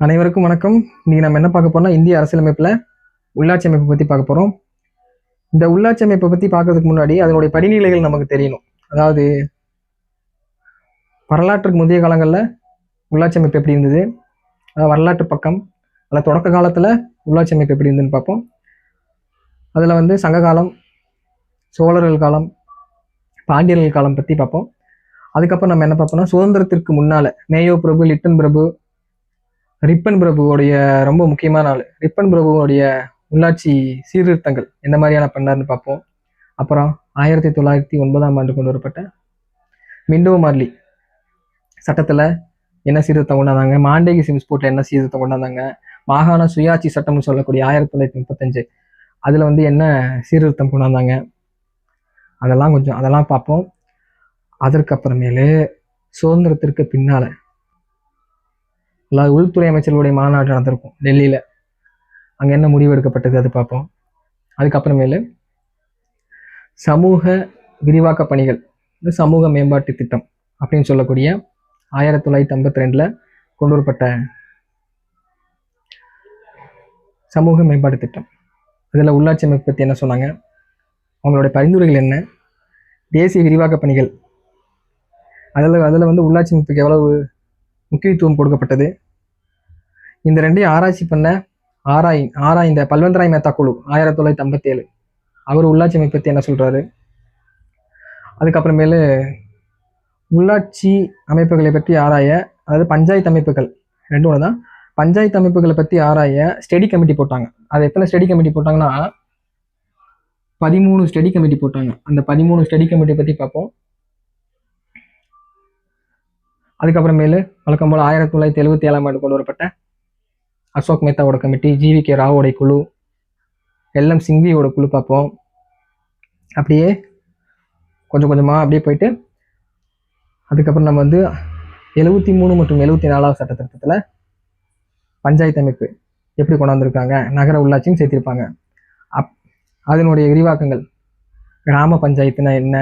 அனைவருக்கும் வணக்கம். இன்னைக்கு நம்ம என்ன பார்க்க போறோம்னா இந்திய அரசியலமைப்பில் உள்ளாட்சி அமைப்பை பற்றி பார்க்க போகிறோம் இந்த உள்ளாட்சி அமைப்பை பற்றி பார்க்கறதுக்கு முன்னாடி அதனுடைய படிநிலைகள் நமக்கு தெரியணும். அதாவது வரலாற்றுக்கு முந்தைய காலங்களில் உள்ளாட்சி அமைப்பு எப்படி இருந்தது? அதாவது வரலாற்று பக்கம் அதில் தொடக்க காலத்தில் உள்ளாட்சி அமைப்பு எப்படி இருந்ததுன்னு பார்ப்போம். அதில் வந்து சங்க காலம் சோழர்கள் காலம் பாண்டியர்கள் காலம் பற்றி பார்ப்போம். அதுக்கப்புறம் நம்ம என்ன பார்ப்போம்னா சுதந்திரத்திற்கு முன்னால் மேயோ பிரபு லிட்டன் பிரபு ரிப்பன் பிரபுவோடைய ரொம்ப முக்கியமான ஆள். ரிப்பன் பிரபுவோடைய உள்ளாட்சி சீர்திருத்தங்கள் எந்த மாதிரியான பண்ணார்னு பார்ப்போம். அப்புறம் ஆயிரத்தி தொள்ளாயிரத்தி ஒன்பதாம் ஆண்டு கொண்டு வரப்பட்ட மிண்டோ மார்லி. சட்டத்தில் என்ன சீர்திருத்தம் கொண்டாந்தாங்க? மாண்டேகி சிம்ஸ் போர்ட்டில் என்ன சீர்திருத்தம் கொண்டாந்தாங்க? மாகாண சுயாட்சி சட்டம்னு சொல்லக்கூடிய ஆயிரத்தி தொள்ளாயிரத்தி முப்பத்தஞ்சு. அதில் வந்து என்ன சீர்திருத்தம் கொண்டாந்தாங்க? அதெல்லாம் கொஞ்சம் அதெல்லாம் பார்ப்போம். அதற்கப்புறமேலு சுதந்திரத்திற்கு பின்னால் அதாவது உள்துறை அமைச்சர்களுடைய மாநாடு நடந்திருக்கும் டெல்லியில். அங்கே என்ன முடிவு எடுக்கப்பட்டது அது பார்ப்போம். அதுக்கப்புறமேலு சமூக விரிவாக்க பணிகள் சமூக மேம்பாட்டு திட்டம் அப்படின்னு சொல்லக்கூடிய ஆயிரத்தி தொள்ளாயிரத்தி ஐம்பத்தி ரெண்டில் கொண்டு வரப்பட்ட சமூக மேம்பாட்டு திட்டம். அதில் உள்ளாட்சி அமைப்பு பற்றி என்ன சொன்னாங்க? அவங்களுடைய பரிந்துரைகள் என்ன? தேசிய விரிவாக்க பணிகள். அதில் அதில் வந்து உள்ளாட்சி அமைப்புக்கு எவ்வளவு முக்கியத்துவம் கொடுக்கப்பட்டது. இந்த ரெண்டையும் ஆராய்ச்சி பண்ண ஆராய் ஆராய்ந்த பல்வந்தராய் மேத்தா குழு ஆயிரத்தி தொள்ளாயிரத்தி ஐம்பத்தி ஏழு அவர் உள்ளாட்சி அமைப்பை பற்றி என்ன சொல்கிறாரு அதுக்கப்புறமேலு உள்ளாட்சி அமைப்புகளை பற்றி ஆராய அதாவது பஞ்சாயத்து அமைப்புகள் ரெண்டு ஒன்று தான் பஞ்சாயத்து அமைப்புகளை பற்றி ஆராய ஸ்டடி கமிட்டி போட்டாங்க. அது எத்தனை ஸ்டடி கமிட்டி போட்டாங்கன்னா பதிமூணு ஸ்டடி கமிட்டி போட்டாங்க. அந்த பதிமூணு ஸ்டடி கமிட்டி பற்றி பார்ப்போம். அதுக்கப்புறமேலு வழக்கம் போல் ஆயிரத்தி தொள்ளாயிரத்தி எழுபத்தி ஏழாம் ஆண்டு கொண்டு வரப்பட்ட அசோக் மேத்தாவோட கமிட்டி ஜிவி கே ராவோட குழு எல்எம் சிங்வியோட குழு பார்ப்போம். அப்படியே கொஞ்சம் கொஞ்சமாக அப்படியே போயிட்டு அதுக்கப்புறம் நம்ம வந்து எழுபத்தி மூணு மற்றும் எழுபத்தி நாலாவது சட்ட திருத்தத்தில் பஞ்சாயத்து அமைப்பு எப்படி கொண்டாந்துருக்காங்க நகர உள்ளாட்சியும் சேர்த்திருப்பாங்க. அப் அதனுடைய விரிவாக்கங்கள் கிராம பஞ்சாயத்துனா என்ன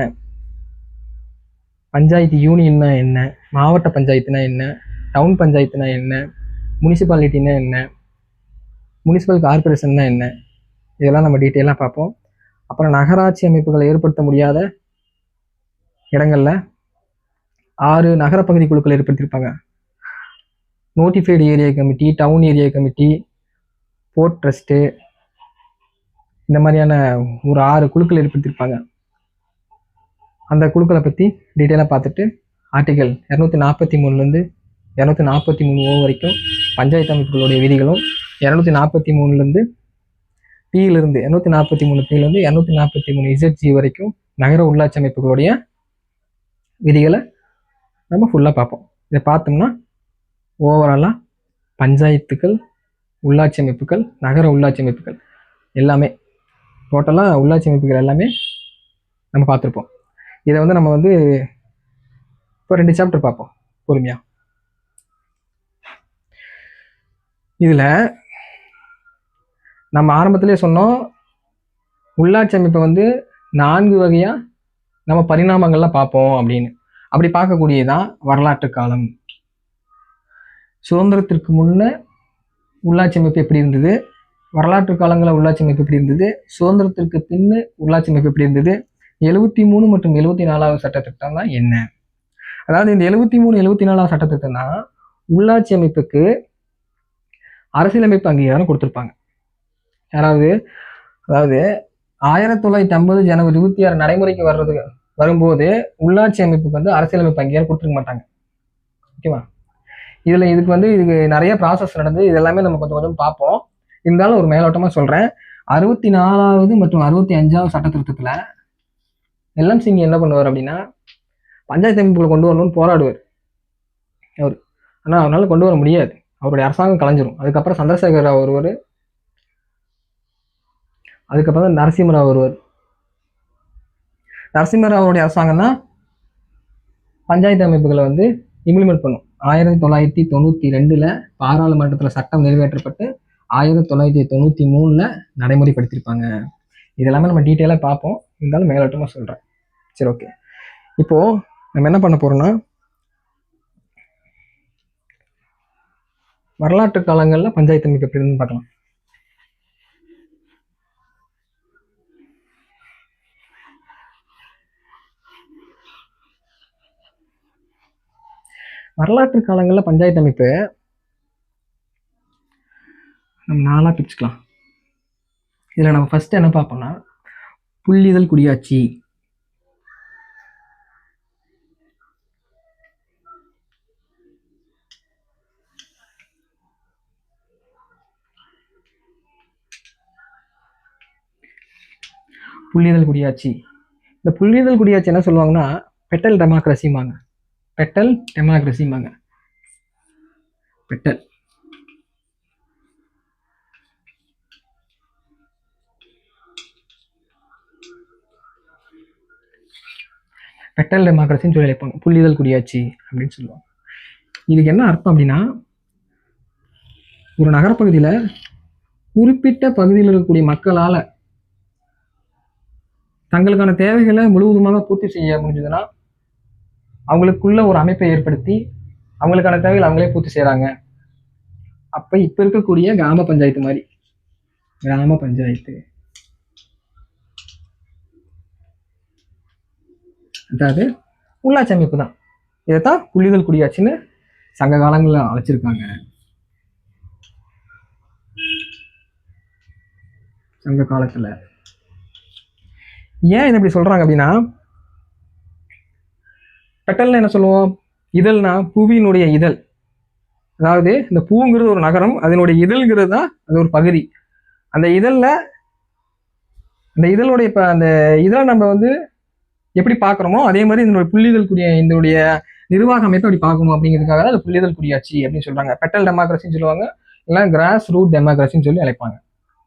பஞ்சாயத்து யூனியன்னா என்ன மாவட்ட பஞ்சாயத்துனா என்ன? டவுன் பஞ்சாயத்துனா என்ன? முனிசிபாலிட்டினா என்ன? முனிசிபல் கார்பரேஷன்னா என்ன? இதெல்லாம் நம்ம டீட்டெயிலாக பார்ப்போம். அப்புறம் நகராட்சி அமைப்புகளை ஏற்படுத்த முடியாத இடங்களில் ஆறு நகரப்பகுதி குழுக்கள் ஏற்படுத்தியிருப்பாங்க. Notified area committee town area committee port trust இந்த மாதிரியான ஒரு ஆறு குழுக்கள் ஏற்படுத்தியிருப்பாங்க. அந்த குழுக்களை பற்றி டீட்டெயிலாக பார்த்துட்டு ஆர்டிகல் இரநூத்தி நாற்பத்தி மூணுலேருந்து இரநூத்தி நாற்பத்தி மூணு ஓ வரைக்கும் பஞ்சாயத்து அமைப்புகளுடைய விதிகளும் இரநூத்தி நாற்பத்தி மூணுலேருந்து பியிலிருந்து இரநூத்தி நாற்பத்தி மூணு பியிலேருந்து இரநூத்தி நாற்பத்தி மூணு இசட்ஜி வரைக்கும் நகர உள்ளாட்சி அமைப்புகளுடைய விதிகளை நம்ம ஃபுல்லாக பார்ப்போம். இதை பார்த்தோம்னா ஓவராலாக பஞ்சாயத்துக்கள் உள்ளாட்சி அமைப்புகள் நகர உள்ளாட்சி அமைப்புகள் எல்லாமே டோட்டலாக உள்ளாட்சி அமைப்புகள் எல்லாமே நம்ம பார்த்துருப்போம். இதை வந்து நம்ம வந்து இப்போ ரெண்டு சாப்டர் பார்ப்போம். பொறுமையாக இதில் நம்ம ஆரம்பத்திலே சொன்னோம் உள்ளாட்சி அமைப்பை வந்து நான்கு வகையாக நம்ம பரிணாமங்கள்லாம் பார்ப்போம் அப்படின்னு. அப்படி பார்க்கக்கூடியதான் வரலாற்று காலம். சுதந்திரத்திற்கு முன்ன உள்ளாட்சி அமைப்பு எப்படி இருந்தது? வரலாற்று காலங்களில் உள்ளாட்சி அமைப்பு எப்படி இருந்தது? சுதந்திரத்திற்கு பின்னு உள்ளாட்சி அமைப்பு எப்படி இருந்தது? எழுபத்தி மூணு மற்றும் எழுபத்தி நாலாவது சட்டத்திட்டம் தான் என்ன? அதாவது இந்த எழுபத்தி மூணு எழுபத்தி நாலாவது சட்டத்திட்டம் தான் உள்ளாட்சி அமைப்புக்கு அரசியலமைப்பு அங்கீகாரம் கொடுத்துருப்பாங்க. யாராவது? அதாவது ஆயிரத்தி தொள்ளாயிரத்தி ஐம்பது ஜனவரி இருபத்தி ஆறு நடைமுறைக்கு வர்றது வரும்போது உள்ளாட்சி அமைப்புக்கு வந்து அரசியலமைப்பு அங்கீகாரம் கொடுத்துருக்க மாட்டாங்க. ஓகேவா இதில் இதுக்கு வந்து இதுக்கு நிறைய ப்ராசஸ் நடந்து இது எல்லாமே நம்ம கொஞ்சம் கொஞ்சம் பார்ப்போம். இருந்தாலும் ஒரு மேலோட்டமாக சொல்கிறேன் அறுபத்தி நாலாவது மற்றும் அறுபத்தி அஞ்சாவது சட்ட திருத்தத்தில் எல்எம் என்ன பண்ணுவார் அப்படின்னா பஞ்சாயத்து அமைப்புகளை கொண்டு வரணும்னு போராடுவார். அவர். ஆனால் அவரால் கொண்டு வர முடியாது. அவருடைய அரசாங்கம் கலைஞ்சிரும். அதுக்கப்புறம் சந்திரசேகர் ராவ் வருவார். அதுக்கப்புறம் தான் நரசிம்மராவ் வருவார். நரசிம்மராவோடைய அரசாங்கம் தான் பஞ்சாயத்து அமைப்புகளை வந்து இம்ப்ளிமெண்ட் பண்ணும். ஆயிரத்தி தொள்ளாயிரத்தி தொண்ணூற்றி ரெண்டில் பாராளுமன்றத்தில் சட்டம் நிறைவேற்றப்பட்டு ஆயிரத்தி தொள்ளாயிரத்தி தொண்ணூற்றி மூணில் நடைமுறைப்படுத்தியிருப்பாங்க. இதெல்லாமே நம்ம டீட்டெயிலாக பார்ப்போம். இருந்தாலும் மேலோட்டமாக சொல்கிறேன் சரி ஓகே இப்போது நம்ம என்ன பண்ண போகிறோம்னா வரலாற்று காலங்களில் பஞ்சாயத்து அமைப்பு எப்படி பார்க்கலாம். வரலாற்று காலங்களில் பஞ்சாயத்து அமைப்பு நம்ம நாளாக பிரிச்சுக்கலாம். இதில் நம்ம ஃபஸ்ட்டு என்ன பார்ப்போம்னா புள்ளிதழ் குடியாட்சி புள்ளிதல் குடியாட்சி இந்த புள்ளிதல் குடியாட்சி என்ன சொல்லுவாங்கன்னா பெட்டல் டெமோக்ரஸிம்பாங்க. பெட்டல் டெமோக்ரஸிம்பாங்க. பெட்டல். பெட்டல் டெமோக்ரஸின்னு சொல்லி அழைப்பாங்க. புள்ளிதல் குடியாட்சி அப்படின்னு சொல்லுவாங்க. இதுக்கு என்ன அர்த்தம் அப்படின்னா ஒரு நகரப்பகுதியில் குறிப்பிட்ட பகுதியில் இருக்கக்கூடிய மக்களால் தங்களுக்கான தேவைகளை முழுவதுமாக பூர்த்தி செய்ய முடிஞ்சதுன்னா அவங்களுக்குள்ள ஒரு அமைப்பை ஏற்படுத்தி அவங்களுக்கான தேவைகளை அவங்களே பூர்த்தி செய்கிறாங்க அப்போ இப்போ இருக்கக்கூடிய கிராம பஞ்சாயத்து மாதிரி. கிராம பஞ்சாயத்து. அதாவது உள்ளாட்சி அமைப்பு தான். இதைத்தான் புள்ளிகள் குடியாட்சின்னு சங்க காலங்களில் அழைச்சிருக்காங்க. சங்க காலத்தில். ஏன் இதை இப்படி சொல்கிறாங்க அப்படின்னா பெட்டல்னா என்ன சொல்லுவோம்? இதழ்னா புவியினுடைய இதழ். அதாவது இந்த பூங்கிறது ஒரு நகரம் அதனுடைய இதழ்ங்கிறது தான் அது ஒரு பகுதி. அந்த இதழில் அந்த இதழுடைய இப்போ அந்த இதழை நம்ம வந்து எப்படி பார்க்குறோமோ அதே மாதிரி இதனுடைய புள்ளிதல் கூடிய இதனுடைய நிர்வாக அமைப்பை அப்படி பார்க்கணும் அப்படிங்கிறதுக்காக தான் அது புள்ளிதழ் குடியாட்சி அப்படின்னு சொல்கிறாங்க பெட்டல் டெமோக்ரஸின்னு சொல்லுவாங்க இல்லை கிராஸ் ரூட் டெமோக்ரஸின்னு சொல்லி அழைப்பாங்க.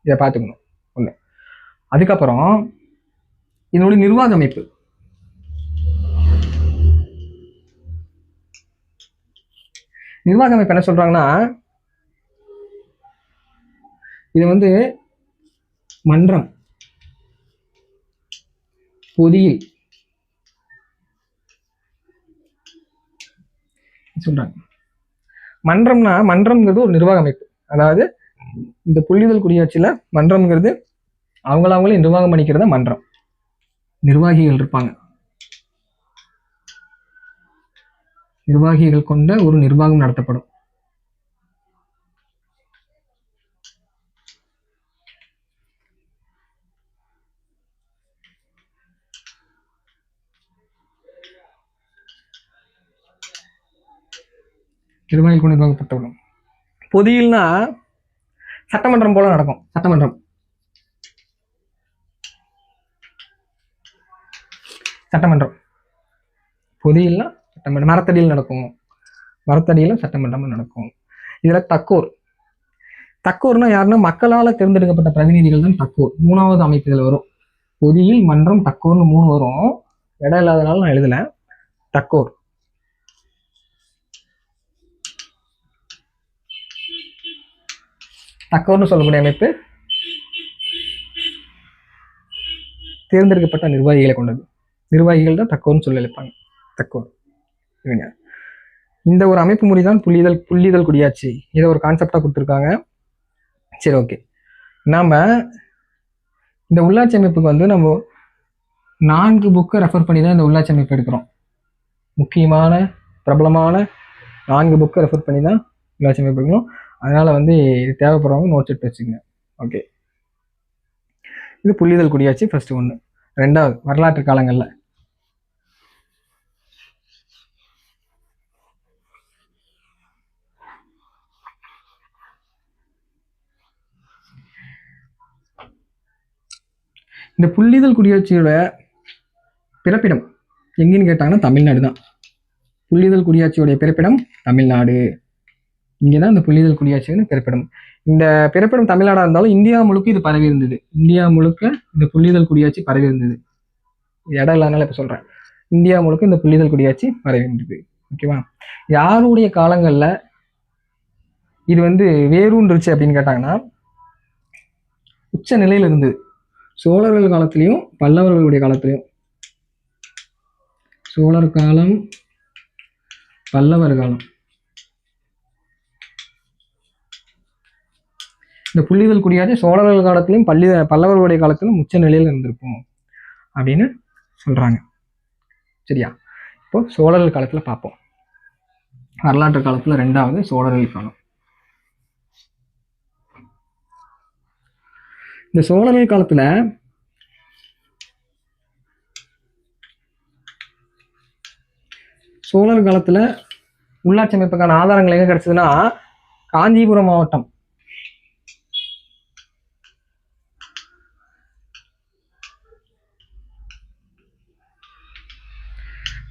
இதை பார்த்துக்கணும். ஒன்று அதுக்கப்புறம் இதனுடைய நிர்வாக அமைப்பு. நிர்வாக அமைப்பு என்ன சொல்றாங்கன்னா இது வந்து மன்றம் பொதியில். சொல்றாங்க. மன்றம்னா மன்றம்ங்கிறது ஒரு நிர்வாக அமைப்பு. அதாவது இந்த புள்ளிதல் குடியாட்சியில மன்றம்ங்கிறது அவங்கள அவங்களே நிர்வாகம் பண்ணிக்கிறத மன்றம். நிர்வாகிகள் இருப்பாங்க. நிர்வாகிகள் கொண்ட ஒரு நிர்வாகம் நடத்தப்படும். நிர்வாகிகள் கொண்டு நிர்வாகப்பட்டப்படும் பொதியில்னா சட்டமன்றம் போல நடக்கும். சட்டமன்றம். சட்டமன்றம். பொதியில்னா சட்டமன்றம் மரத்தடியில் நடக்கும். மரத்தடியில் சட்டமன்றம் நடக்கும். இதில் தக்கோர். தக்கோர்னா யாருன்னா மக்களால் தேர்ந்தெடுக்கப்பட்ட பிரதிநிதிகள் தான் தக்கோர். மூணாவது அமைப்புகள் வரும். பொதியில் மன்றம் தக்கோர்னு மூணு வரும். இடம் இல்லாதனால நான் எழுதல. தக்கோர். தக்கோர்னு சொல்லக்கூடிய அமைப்பு தேர்ந்தெடுக்கப்பட்ட நிர்வாகிகளை கொண்டது. நிர்வாகிகள் தான் தக்கோன்னு சொல்லி அழைப்பாங்க இவங்க. இந்த ஒரு அமைப்பு முறை தான் புள்ளிதழ் புள்ளிதழ் குடியாட்சி இதை ஒரு கான்செப்டாக கொடுத்துருக்காங்க. சரி ஓகே நாம் இந்த உள்ளாட்சி அமைப்புக்கு வந்து நம்ம நான்கு புக்கை ரெஃபர் பண்ணி தான் இந்த உள்ளாட்சி அமைப்பு எடுக்கிறோம். முக்கியமான பிரபலமான நான்கு புக்கை ரெஃபர் பண்ணி தான் உள்ளாட்சி அமைப்பு எடுக்கணும். அதனால் வந்து இது தேவைப்படுறவங்க நோட்ஸ் எடுத்து வச்சுக்கோங்க. ஓகே இது புள்ளிதழ் குடியாட்சி ஃபஸ்ட்டு ஒன்று ரெண்டாவது வரலாற்று காலங்களில். இந்த புள்ளிதழ் குடியாட்சியோட பிறப்பிடம் எங்கேன்னு கேட்டாங்கன்னா தமிழ்நாடு தான். புள்ளிதழ் குடியாட்சியோடைய பிறப்பிடம் தமிழ்நாடு. இங்கே தான் இந்த புள்ளிதழ் குடியாட்சியோட பிறப்பிடம். இந்த பிறப்பிடம் தமிழ்நாடாக இருந்தாலும் இந்தியா முழுக்க இது பரவி இருந்தது. இந்தியா முழுக்க இந்த புள்ளிதழ் குடியாட்சி பரவி இருந்தது. இடம் இல்லாதனால இப்போ சொல்கிறேன் இந்தியா முழுக்க இந்த புள்ளிதழ் குடியாட்சி பரவி இருந்தது. ஓகேவா? யாருடைய காலங்களில் இது வந்து வேரூன்றுச்சு அப்படின்னு கேட்டாங்கன்னா உச்ச நிலையில் இருந்தது. சோழர்கள் காலத்திலையும் பல்லவர்களுடைய காலத்திலையும். சோழர் காலம் பல்லவர் காலம். இந்த புள்ளிதழ் குடியாச்சு சோழர்கள் காலத்திலும் பள்ளி பல்லவர்களுடைய காலத்திலும் உச்ச நிலையில் இருந்திருக்கும் அப்படின்னு சொல்றாங்க. சரியா? இப்போ சோழர்கள் காலத்தில் பார்ப்போம். வரலாற்று காலத்தில் ரெண்டாவது சோழர்கள் காலம். இந்த சோழர்கள் காலத்தில் சோழர் காலத்தில் உள்ளாட்சி அமைப்புக்கான ஆதாரங்கள் எங்கே கிடைச்சதுன்னா காஞ்சிபுரம் மாவட்டம்.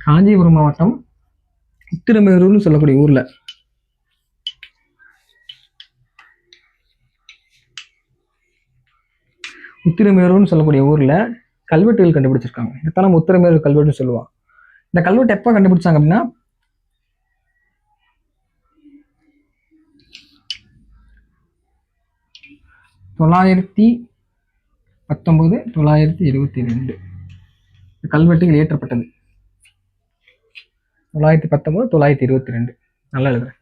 காஞ்சிபுரம் மாவட்டம் உத்திரமேரூர்னு சொல்லக்கூடிய ஊரில். உத்திரமேரூர்னு சொல்லக்கூடிய ஊர்ல கல்வெட்டுகள் கண்டுபிடிச்சிருக்காங்க. இதுதான் நம்ம உத்திரமேரூர் கல்வெட்டுன்னு சொல்லுவோம் இந்த கல்வெட்டு எப்போ கண்டுபிடிச்சாங்க அப்படின்னா தொள்ளாயிரத்தி பத்தொன்பது தொள்ளாயிரத்தி இருபத்தி ரெண்டு கல்வெட்டுகள் ஏற்றப்பட்டது தொள்ளாயிரத்தி பத்தொன்பது தொள்ளாயிரத்தி இருபத்தி ரெண்டு நல்லா எழுதுறேன்.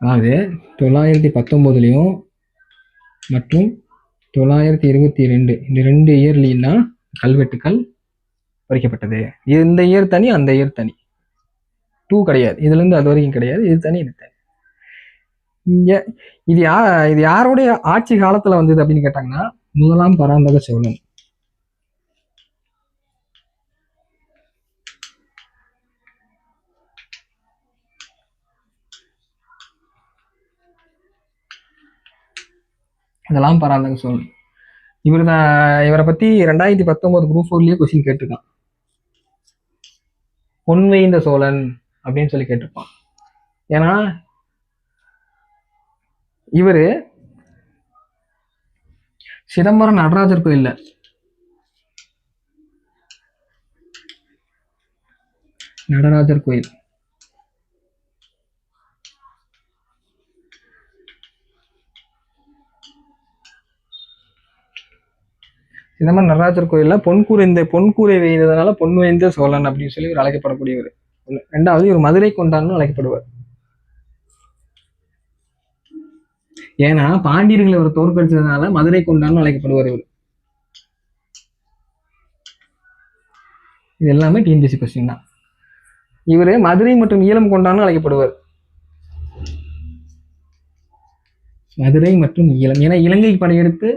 ஆக தொள்ளாயிரத்தி பத்தொம்போதுலேயும் மற்றும் தொள்ளாயிரத்தி இருபத்தி ரெண்டு இந்த ரெண்டு இயர்லையும் கல்வெட்டுக்கள் பறிக்கப்பட்டது. இது இந்த இயர் தனி அந்த இயர் தனி. டூ கிடையாது. இதுலேருந்து அது வரைக்கும் கிடையாது. இது தனி இது தனி. இங்கே இது யா இது யாருடைய ஆட்சி காலத்தில் வந்தது அப்படின்னு கேட்டாங்கன்னா முதலாம் பராந்தக சோழன் இதெல்லாம் பராந்தக சோழன் இவர் தான் இவரை பத்தி ரெண்டாயிரத்தி பத்தொன்பது குரூப் ஃபோர்லயே கொஸ்டின் கேட்டிருக்கான். பொன்வைந்த சோழன் அப்படின்னு சொல்லி கேட்டிருப்பான். ஏன்னா இவரு சிதம்பரம் நடராஜர் கோயில்ல நடராஜர் கோயில். சிதம்பரம் நடராஜர் கோயிலில் பொன்கூரை இந்த பொன்கூரை வைந்ததுனால பொன் சோழன் அப்படின்னு சொல்லி இவர் அழைக்கப்படக்கூடியவர். ரெண்டாவது இவர் மதுரை கொண்டான்னு அழைக்கப்படுவார். ஏன்னா பாண்டியர்களை இவர் தோற்கடிச்சதுனால மதுரை கொண்டான்னு அழைக்கப்படுவார் இவர். இது எல்லாமே டிஎன்பிசி கொஸ்டின் தான். இவர் மதுரை மற்றும் ஈழம் கொண்டான்னு அழைக்கப்படுவார். மதுரை மற்றும் ஈழம். ஏன்னா இலங்கை படையெடுத்து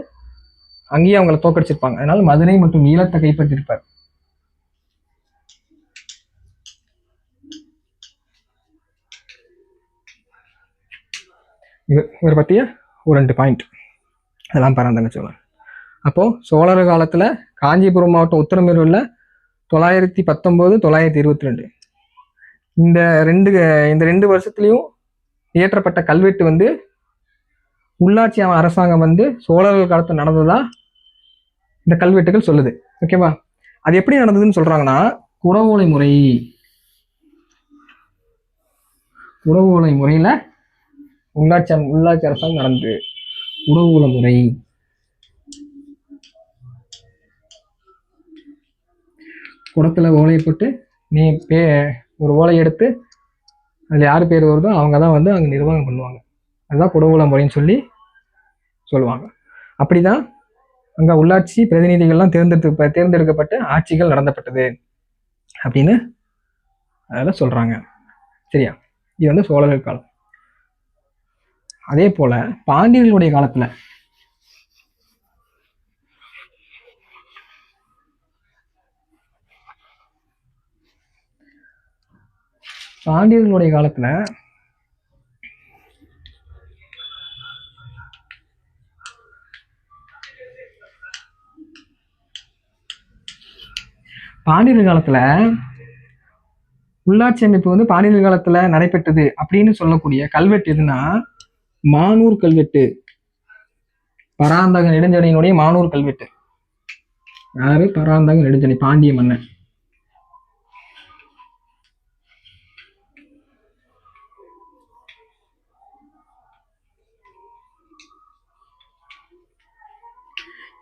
அங்கேயே அவங்களை தோக்கடிச்சிருப்பாங்க. அதனால மதுரை மற்றும் ஈழத்தை கைப்பற்றிருப்பார். இவர் இவரை பற்றிய ஒரு ரெண்டு பாயிண்ட் அதெல்லாம் பரந்தாங்க சோழன் அப்போ சோழர் காலத்துல காஞ்சிபுரம் மாவட்டம் உத்தரமேரூர்ல தொள்ளாயிரத்தி பத்தொன்பது தொள்ளாயிரத்தி இருபத்தி ரெண்டு. இந்த ரெண்டு இந்த ரெண்டு வருஷத்துலயும் இயற்றப்பட்ட கல்வெட்டு வந்து உள்ளாட்சி அரசாங்கம் வந்து சோழர்கள் காலத்தில் நடந்ததா இந்த கல்வெட்டுகள் சொல்லுது. ஓகேவா அது எப்படி நடந்ததுன்னு சொல்றாங்கன்னா குடவோலை முறை. குடவோலை முறையில உள்ளாட்சி உள்ளாட்சி அரசாங்கம் நடந்தது. உடவுல முறை. குடத்துல ஓலையை போட்டு நீ பே ஒரு ஓலை எடுத்து அதில் யார் பேர் வருதோ அவங்க தான் வந்து அங்கே நிர்வாகம் பண்ணுவாங்க. அதுதான் குடவுல முறைன்னு சொல்லி சொல்லுவாங்க. அப்படிதான் அங்கே உள்ளாட்சி பிரதிநிதிகள்லாம் தேர்ந்தெடுத்து தேர்ந்தெடுக்கப்பட்டு ஆட்சிகள் நடந்தப்பட்டது அப்படின்னு அதில் சொல்கிறாங்க சரியா? இது வந்து சோழர்கள் காலம். அதே போல பாண்டியர்களுடைய காலத்தில் பாண்டியர்களுடைய காலத்தில் பாண்டியர்கள் காலத்துல உள்ளாட்சி அமைப்பு வந்து பாண்டியர் காலத்துல நடைபெற்றது அப்படின்னு சொல்லக்கூடிய கல்வெட்டு எதுனா மானூர் கல்வெட்டு. பராந்தக நெடுஞ்சடையினுடைய மானூர் கல்வெட்டு. யாரு? பராந்தக நெடுஞ்சடை பாண்டிய மன்னன்.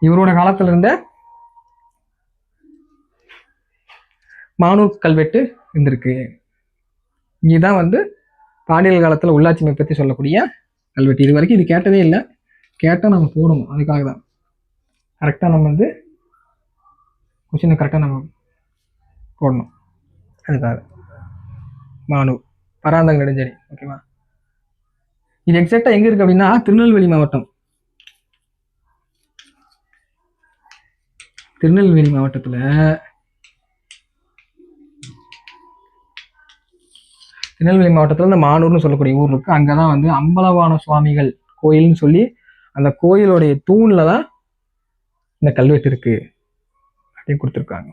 இவரோட காலத்துல இருந்த மானூர் கல்வெட்டு இருந்திருக்கு. இதுதான் வந்து பாண்டியல் காலத்தில் உள்ளாட்சி அமைப்பு பற்றி சொல்லக்கூடிய கல்வெட்டு. இது வரைக்கும் இது கேட்டதே இல்லை. கேட்டால் நம்ம போடணும். அதுக்காக தான் கரெக்டாக நம்ம வந்து கொஷினை கரெக்டாக நம்ம போடணும். அதுக்காக. மானு பராந்தக நெடுஞ்செடி. ஓகேவா இது எக்ஸாக்டாக எங்கே இருக்குது அப்படின்னா திருநெல்வேலி மாவட்டம். திருநெல்வேலி மாவட்டத்தில் திருநெல்வேலி மாவட்டத்தில் இந்த மானூர்னு சொல்லக்கூடிய ஊர் இருக்குது அங்கே தான் வந்து அம்பலவான சுவாமிகள் கோயில்னு சொல்லி அந்த கோயிலுடைய தூணில் தான் இந்த கல்வெட்டு இருக்குது அப்படின்னு கொடுத்துருக்காங்க.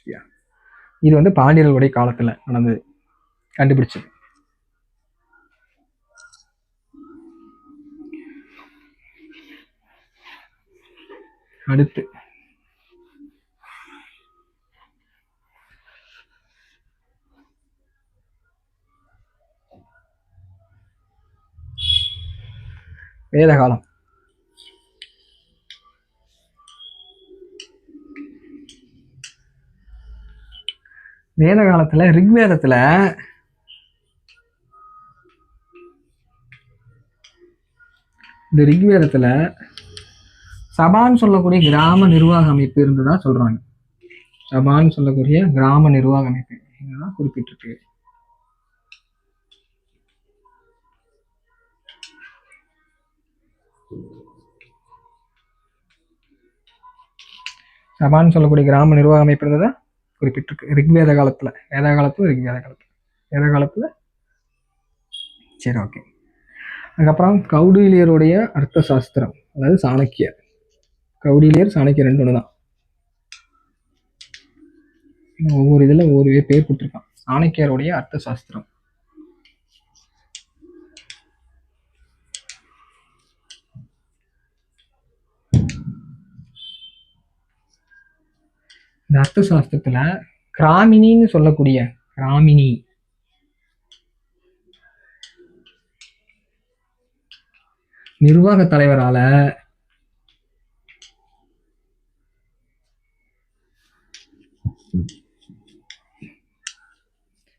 சரியா? இது வந்து பாண்டியர்களுடைய காலத்தில் நடந்தது. கண்டுபிடிச்சது. அடுத்து. வேத காலம் வேத காலத்தில் ரிக்வேதத்தில் இந்த ரிக்வேதத்தில் சபான்னு சொல்லக்கூடிய கிராம நிர்வாக அமைப்பு இருந்ததா சொல்றாங்க. சபான்னு சொல்லக்கூடிய கிராம நிர்வாக அமைப்பு. இதுதான் குறிப்பிட்டிருக்கு. சபான்னு சொல்லக்கூடிய கிராம நிர்வாக அமைப்பு தான் குறிப்பிட்டிருக்கு. ரிக்வேத காலத்துல வேத காலத்தில் ரிக்வேத காலத்தில். வேத காலத்துல? சரி ஓகே அதுக்கப்புறம் கௌடிலியருடைய அர்த்த சாஸ்திரம் அதாவது சாணக்கியர் கௌடிலியர் சாணக்கியர் ரெண்டு ஒன்று தான் ஒவ்வொரு இதில் ஒவ்வொரு பேர் கொடுத்துருக்கான். சாணக்கியருடைய அர்த்த சாஸ்திரம். இந்த அர்த்த சாஸ்திரத்துல கிராமினின்னு சொல்லக்கூடிய கிராமினி. நிர்வாக தலைவரால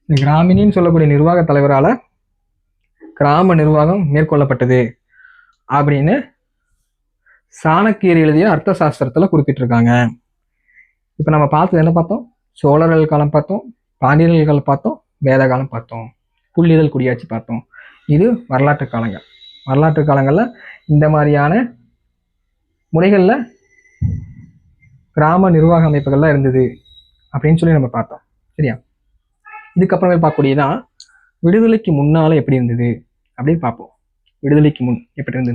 இந்த கிராமினின்னு சொல்லக்கூடிய நிர்வாக தலைவரால கிராம நிர்வாகம் மேற்கொள்ளப்பட்டது அப்படின்னு சாணக்கியர் எழுதிய அர்த்த சாஸ்திரத்துல குறிப்பிட்டிருக்காங்க. இப்போ நம்ம பார்த்தது என்ன பார்த்தோம்? சோழர்கள் காலம் பார்த்தோம் பாண்டியர்கள் காலம் பார்த்தோம் வேத காலம் பார்த்தோம் புள்ளிதழ் குடியாட்சி பார்த்தோம். இது வரலாற்று காலங்கள். வரலாற்று காலங்களில் இந்த மாதிரியான முறைகளில் கிராம நிர்வாக அமைப்புகள்லாம் இருந்தது அப்படின்னு சொல்லி நம்ம பார்த்தோம். சரியா? இதுக்கப்புறமே பார்க்கக்கூடியதான் விடுதலைக்கு முன்னால எப்படி இருந்தது அப்படின்னு பார்ப்போம். விடுதலைக்கு முன் எப்படி இருந்தது?